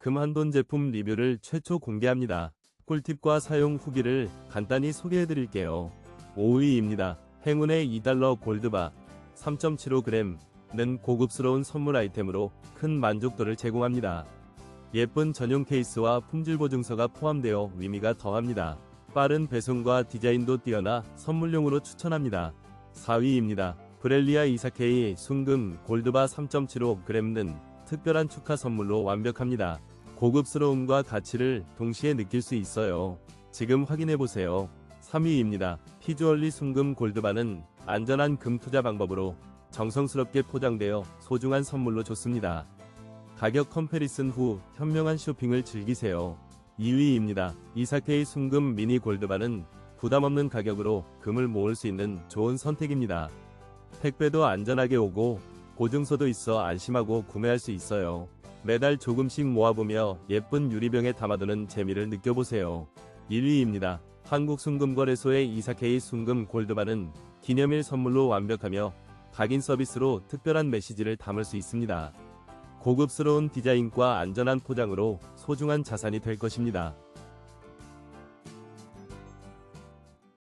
금한돈 제품 리뷰를 최초 공개합니다. 꿀팁과 사용 후기를 간단히 소개해 드릴게요. 5위입니다. 행운의 2달러 골드바 3.75g는 고급스러운 선물 아이템으로 큰 만족도를 제공합니다. 예쁜 전용 케이스와 품질 보증서가 포함되어 의미가 더합니다. 빠른 배송과 디자인도 뛰어나 선물용으로 추천합니다. 4위입니다. 브렐리아 이사케이 순금 골드바 3.75g는 특별한 축하 선물로 완벽합니다. 고급스러움과 가치를 동시에 느낄 수 있어요. 지금 확인해보세요. 3위입니다. 피주얼리 순금 골드바는 안전한 금 투자 방법으로 정성스럽게 포장되어 소중한 선물로 좋습니다. 가격 컴패리슨 후 현명한 쇼핑을 즐기세요. 2위입니다. 이사케이 순금 미니 골드바는 부담 없는 가격으로 금을 모을 수 있는 좋은 선택입니다. 택배도 안전하게 오고 보증서도 있어 안심하고 구매할 수 있어요. 매달 조금씩 모아보며 예쁜 유리병에 담아두는 재미를 느껴보세요. 1위입니다. 한국순금거래소의 이사케이 순금 골드바는 기념일 선물로 완벽하며 각인 서비스로 특별한 메시지를 담을 수 있습니다. 고급스러운 디자인과 안전한 포장으로 소중한 자산이 될 것입니다.